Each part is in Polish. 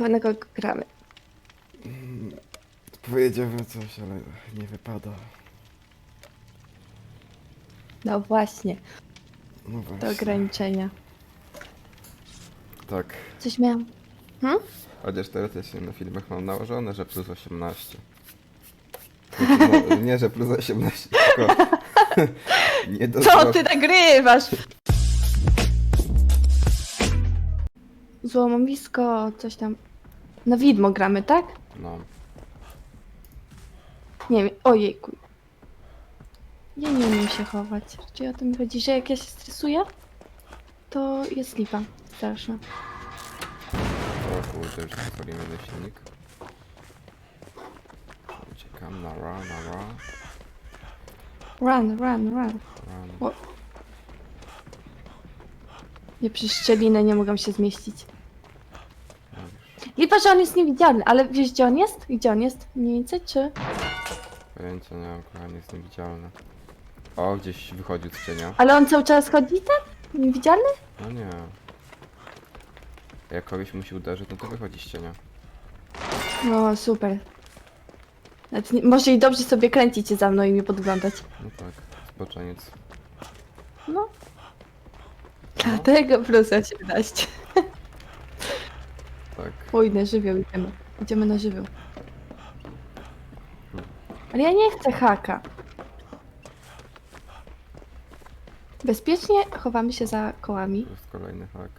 Kogo gramy. Powiedziałbym coś, ale nie wypada. No właśnie, No właśnie. te ograniczenia. Tak. Coś miałam. Hmm? Chociaż teoretycznie na filmach mam nałożone, że plus 18. Znaczy, no, nie, że plus 18, tylko nie do Co ty nagrywasz? Złomowisko, coś tam. Na widmo gramy, tak? No, Nie wiem, ojejku. Ja nie umiem się chować. Czyli o to mi chodzi, że jak ja się stresuję, to jest lipa straszna. o kurde, już zapalimy jeden silnik. Uciekam na ra, na ra, Run, run, run. run. O. Nie przez szczelinę nie mogą się zmieścić. Lipa, że on jest niewidzialny, ale wiesz gdzie on jest? Gdzie on jest? Mniej więcej, czy? Pojęcia nie mam, kochanie, jest niewidzialny. O, gdzieś wychodził z cienia. Ale on cały czas chodzi tak? Niewidzialny? No nie. Jak kogoś musi uderzyć, no to wychodzi z cienia. No, super. Nawet nie, może i dobrze sobie kręcicie za mną i mnie podglądać. No tak, spoczeniec. No. Dlatego plus 18. Oj, na żywioł idziemy. Idziemy na żywioł. Ale ja nie chcę haka. Bezpiecznie chowamy się za kołami. To jest kolejny hak.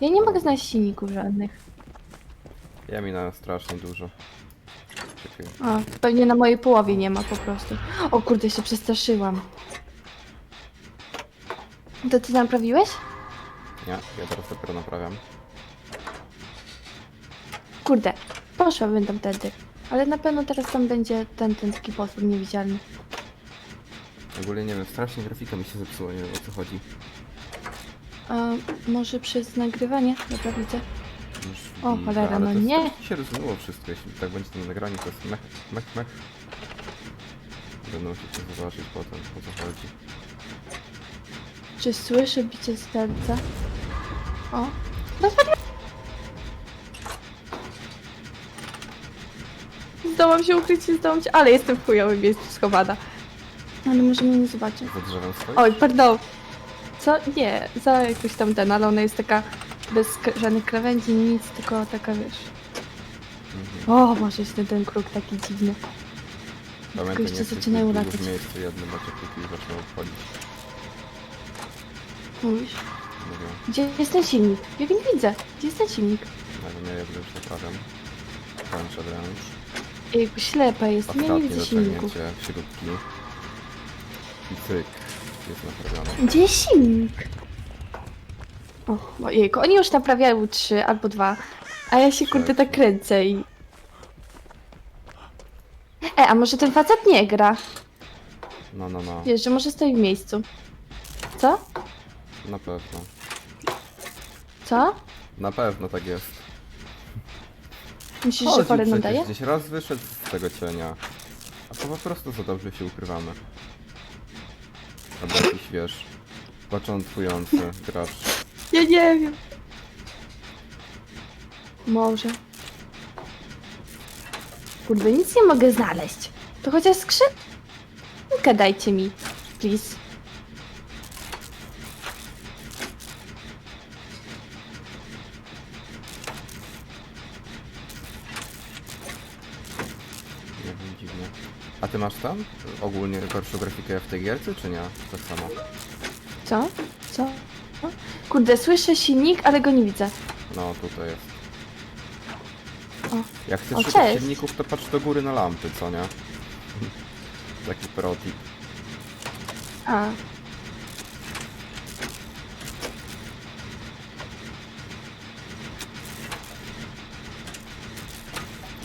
Ja nie mogę znaleźć silników żadnych. Ja minąłem strasznie dużo. Czekaj. O, pewnie na mojej połowie nie ma po prostu. O kurde, się przestraszyłam. To ty naprawiłeś? Nie, ja teraz dopiero naprawiam. Kurde, poszłabym tam wtedy. Ale na pewno teraz tam będzie ten, ten taki potwór niewidzialny. Ogólnie nie wiem, strasznie grafika mi się zepsuła, nie wiem o co chodzi. A może przez nagrywanie? Dobra, widzę. Już O, widzę, cholera, ale no to jest- nie. to się rozmyło wszystko, jeśli tak będzie to na nagraniu, to jest mech, mech, mech. Musiał się zobaczyć potem, o co chodzi. Czy słyszę bicie serca? O, rozwaliłam. Zdołam się ukryć, nie zdołam się, ale jestem w chujowym miejscu schowana. Ale może mnie nie zobaczy. Za drzewem stoi? Oj, pardon. Co? Nie, za jakoś tam ten, ale ona jest taka bez k- żadnych krawędzi, nic, tylko taka wiesz. Mhm. O, może jest ten, ten kruk taki dziwny. Pamiętaj, jeszcze nie chcesz zaczynają być długo latać. w miejscu jednym, bo cię kuki zaczną obchodzić. Mówisz? Mówię, Gdzie jest ten silnik? Ja go nie widzę. Gdzie jest ten silnik? no nie, ja już naprawiam. Kończę wręcz. Ej, ślepa jest, ja nie widzę silników. śrubki. I cyk. Jest naprawione. Gdzie jest silnik? O, ojejku, oni już naprawiają trzy albo dwa, a ja się kurde tak kręcę i... E, a może ten facet nie gra? No, no, no. Wiesz, że może stoi w miejscu. Co? Na pewno. Co? Na pewno tak jest. Myślisz, że Chodził porę przecież nadaje? gdzieś raz wyszedł z tego cienia. A po prostu za dobrze się ukrywamy. Albo jakiś, wiesz, początkujący gracz. Ja nie wiem. Może. Kurde, nic nie mogę znaleźć. To chociaż skrzynkę dajcie mi, please. Masz tam ogólnie gorszą grafikę w tej gierce, czy nie? Tak samo. Co? Co? Kurde, słyszę silnik, ale go nie widzę. No, tutaj jest. O. Jak chcesz O, szukać cześć. silników, to patrz do góry na lampy, co nie? Taki protip. A,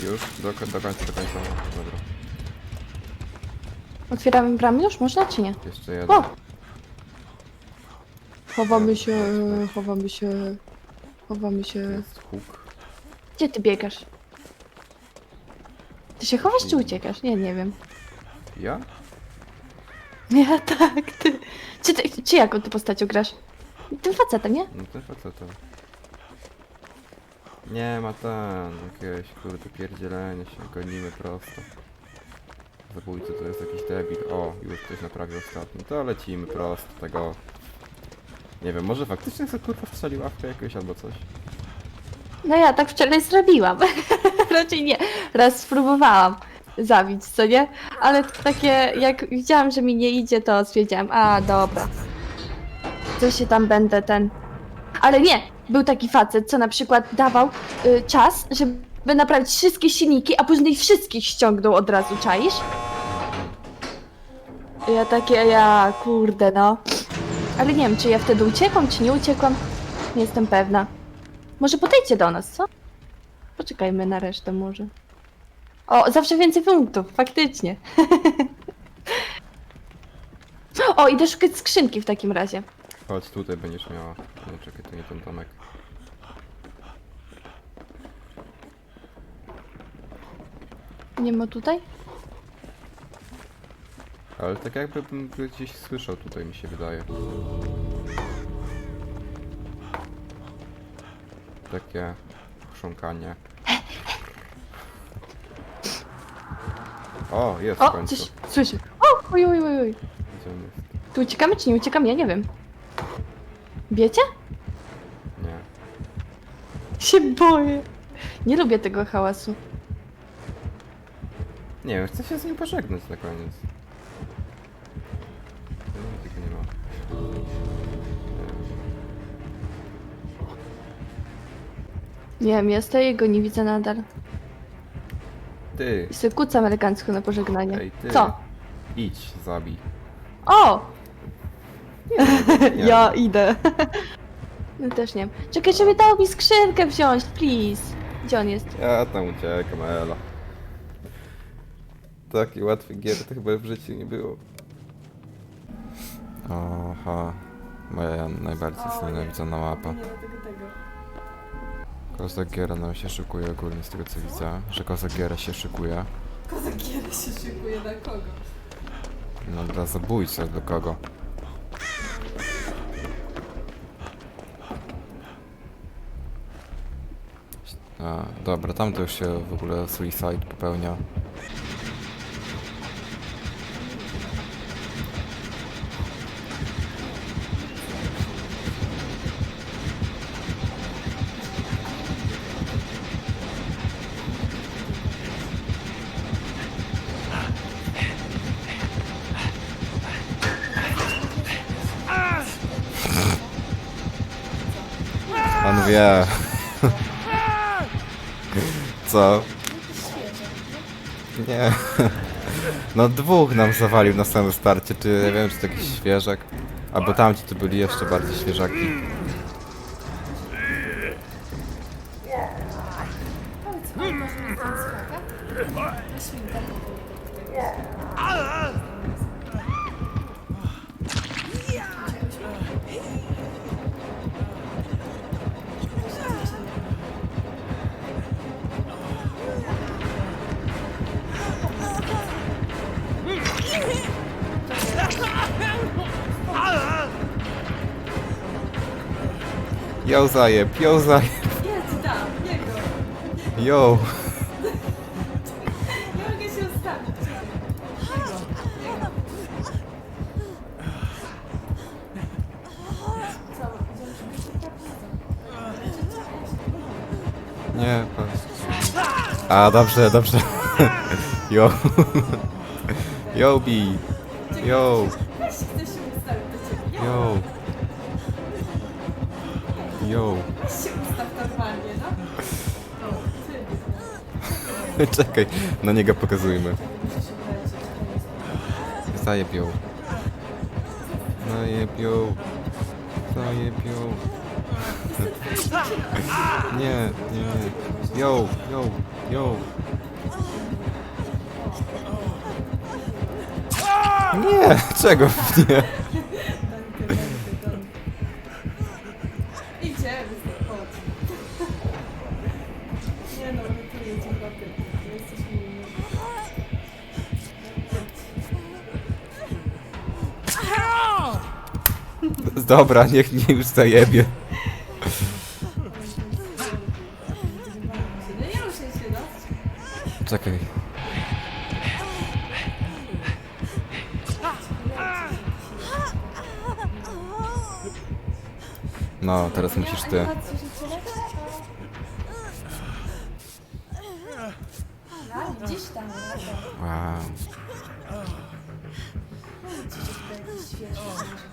Już? Do, do końca, do końca. Dobra. Otwieramy bramy już? Można czy nie? Jeszcze jeden. O! Chowamy się, chowamy się, chowamy się. Jest huk. Gdzie ty biegasz? Ty się chowasz czy uciekasz? Nie, nie wiem. Ja? Ja tak, ty. Czy, ty, czy jaką ty postacią grasz? Tym facetem, nie? No to facetem. Nie ma ten, jakiegoś kurde pierdzielenie się, gonimy prosto. Zabójcy to jest jakiś debil. O, już ktoś naprawił ostatni. To lecimy prosto tego. Nie wiem, może faktycznie sobie kurwa strzelił ławkę jakąś albo coś. No ja tak wczoraj zrobiłam. Raczej nie. Raz spróbowałam zabić, co nie? Ale takie, jak widziałam, że mi nie idzie, to stwierdziłam, a dobra. Co się tam będę ten... Ale nie! Był taki facet, co na przykład dawał y, czas, żeby naprawić wszystkie silniki, a później wszystkich ściągnął od razu, czaisz? Ja takie, ja kurde no. Ale nie wiem, czy ja wtedy uciekłam, czy nie uciekłam. Nie jestem pewna. Może podejdźcie do nas, co? Poczekajmy na resztę może. O, zawsze więcej punktów, faktycznie. o, idę szukać skrzynki w takim razie. Chodź tutaj będziesz miała. Nie czekaj, to nie ten domek. Nie ma tutaj? Ale tak jakbym go gdzieś słyszał tutaj mi się wydaje. Takie chrząkanie. O, jest w O, końcu. coś słyszę. O, oj, oj, oj, oj. Gdzie on jest? Tu uciekamy czy nie uciekamy? Ja nie wiem. Wiecie? Nie. Się boję. Nie lubię tego hałasu. Nie wiem, chcę się z nim pożegnać na koniec. Tylko nie ma. Nie wiem, ja stoję i go nie widzę nadal. Ty, I sobie kucam elegancko na pożegnanie. Ej, ty. Co? idź, zabij. O! Nie ja idę. No też nie wiem. Czekaj, żeby dał mi skrzynkę wziąć, please. Gdzie on jest? Ja tam uciekam, Ela. Taki łatwy gier to chyba w życiu nie było. Aha, moja najbardziej znienawidzona mapa. Kozak Giera nam się szykuje ogólnie z tego co widzę, że Kozak Giera się szykuje. Kozak kiedy się szykuje na kogo? No dla zabójcy, do kogo? A, dobra, tam to już się w ogóle suicide popełnia. Wie. Co? Nie. No dwóch nam zawalił na samym starcie, czy nie wiem, czy to jakiś świeżak. Albo tamci to byli jeszcze bardziej świeżaki. Yo zajeb, yo zajeb, Jedź tam, niego! yo. Nie mogę się ustawić. Nie, patrz. A, dobrze, dobrze. Yo. Yo, B. Yo, Weź się do ciebie. yo. Yo. Czekaj, na niego pokazujmy. Zajebią. Zajebią. Zajebią. Nie, nie. Yo, yo, yo. Nie, czego nie? Dobra, niech mnie już zajebie. Czekaj. No, teraz musisz ty. Gdzieś tam, no Wow. Bawić.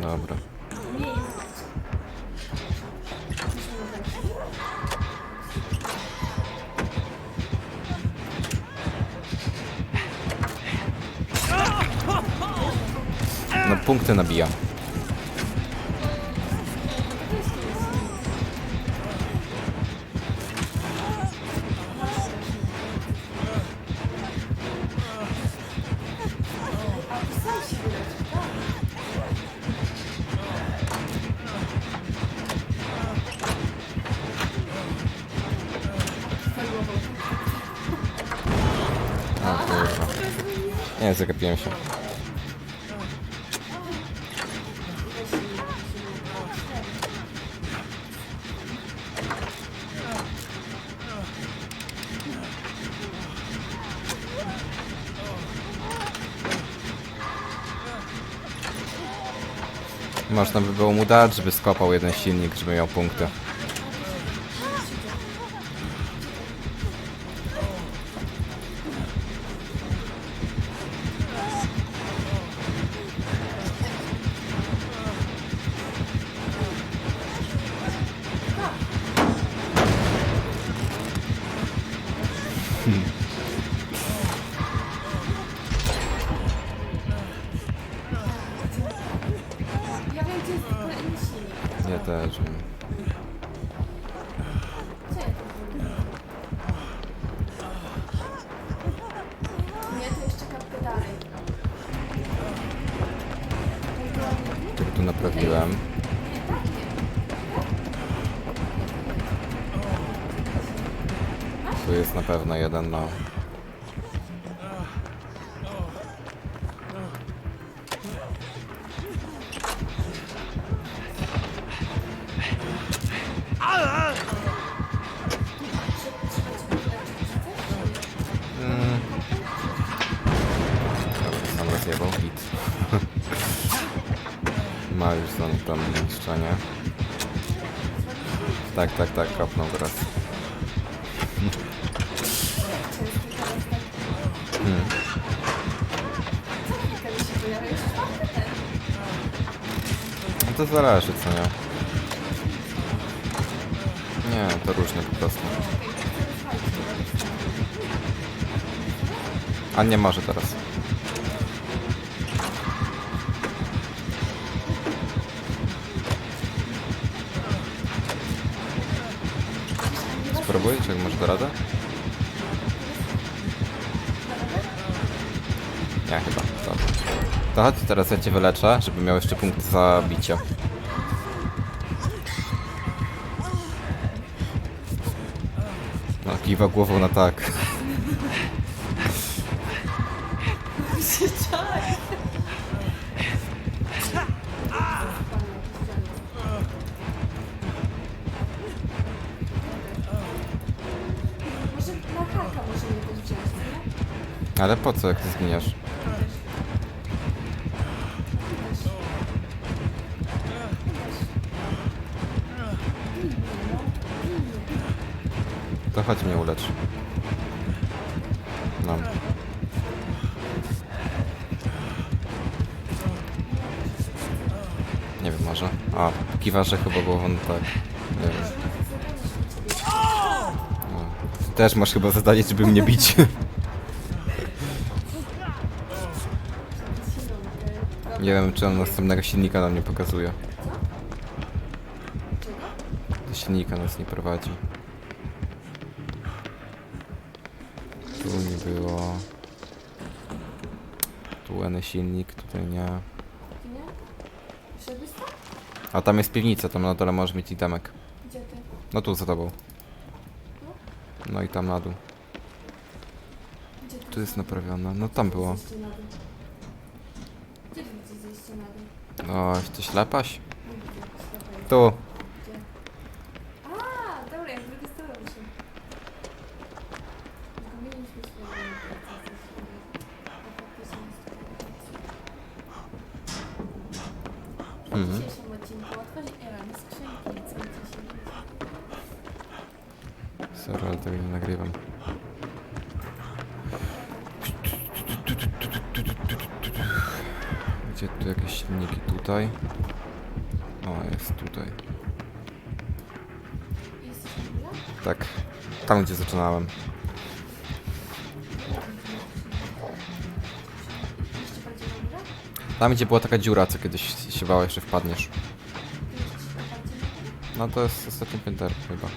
Dobra. No punkty nabija. Nie, zagapiłem się. Można by było mu dać, żeby skopał jeden silnik, żeby miał punkty. Też. Nie, tu naprawiłem. Tu jest na pewno jeden, no. Rozjebał hit. Ma już tam, tam niszczenie. Tak, tak, tak, kapnął teraz. Hmm. No to zależy, co nie? Nie, to różnie po prostu. A nie może teraz. Spróbuj, czy może da radę? Nie, chyba. Dobra. To chodź, teraz ja cię wyleczę, żeby miał jeszcze punkt za bicie. No, kiwa głową na tak. Ale po co, jak ty zginiesz? To chodź mnie ulecz. No. Nie wiem, może. A, kiwa, że chyba głową tak. Nie wiem. No. Też masz chyba zadanie, żeby mnie bić. Nie wiem, czy on następnego silnika nam nie pokazuje. Do silnika nas nie prowadzi. Tu nie było. Tu N silnik, tutaj nie. A tam jest piwnica, tam na dole możesz mieć itemek. Gdzie ty? No tu za tobą. No i tam na dół. Gdzie ty? Tu jest naprawione. No tam było. Zejście na dół. Gdzie ty na dół? Ślepaś? Tu. Tam, gdzie zaczynałem. Tam, gdzie była taka dziura, co kiedyś się bałeś, wpadniesz. Jeszcze bardziej w ogóle? No to jest ostatni pięter chyba.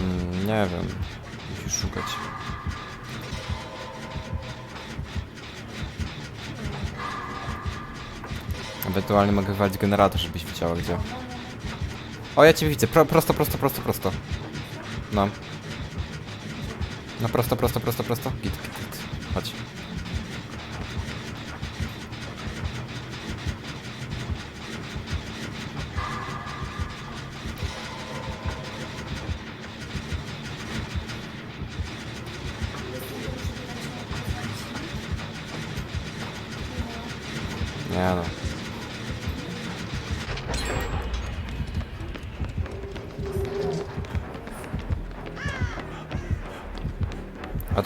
Mm, nie wiem. Musisz szukać. Ewentualnie mogę walić generator, żebyś widziała gdzie. O, ja cię widzę. Pro, prosto, prosto, prosto, prosto. No. No prosto, prosto, prosto, prosto. Git, git, git. Chodź. Nie no.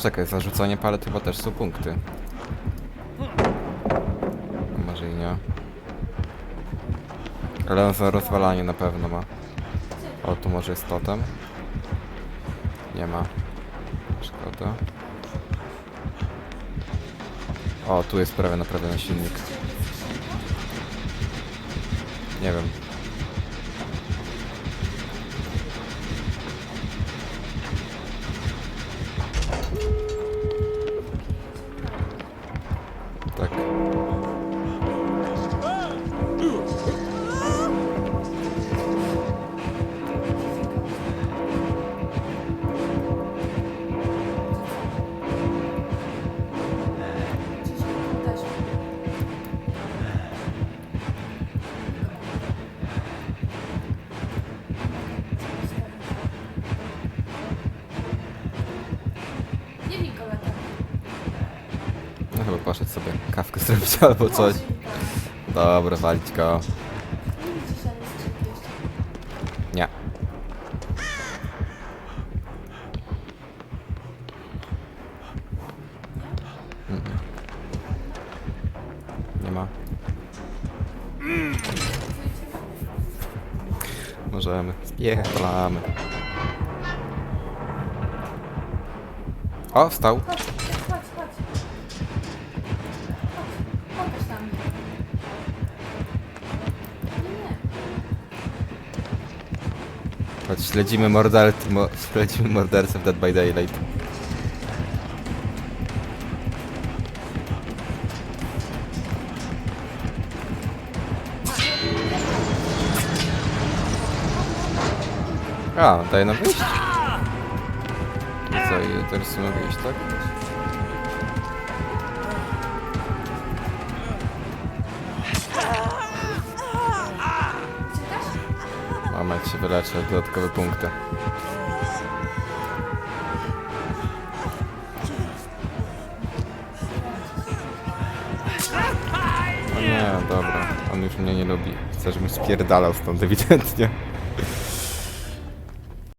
Czekaj, zarzucanie palet chyba też są punkty. Może i nie. Ale on za rozwalanie na pewno ma. O, tu może jest totem. Nie ma. Szkoda. O, tu jest prawie naprawiony silnik. Nie wiem. albo coś. Dobra, walić go. Nie. Nie ma. Możemy. Spierdalamy. O, wstał. Śledzimy, morder mo śledzimy mordercę w Dead by Daylight. A, daje nam wyjść. I co, i teraz mogę iść, tak? Się wyleczę, dodatkowe punkty. O nie, dobra, on już mnie nie lubi. Chce, żebym spierdalał stąd ewidentnie.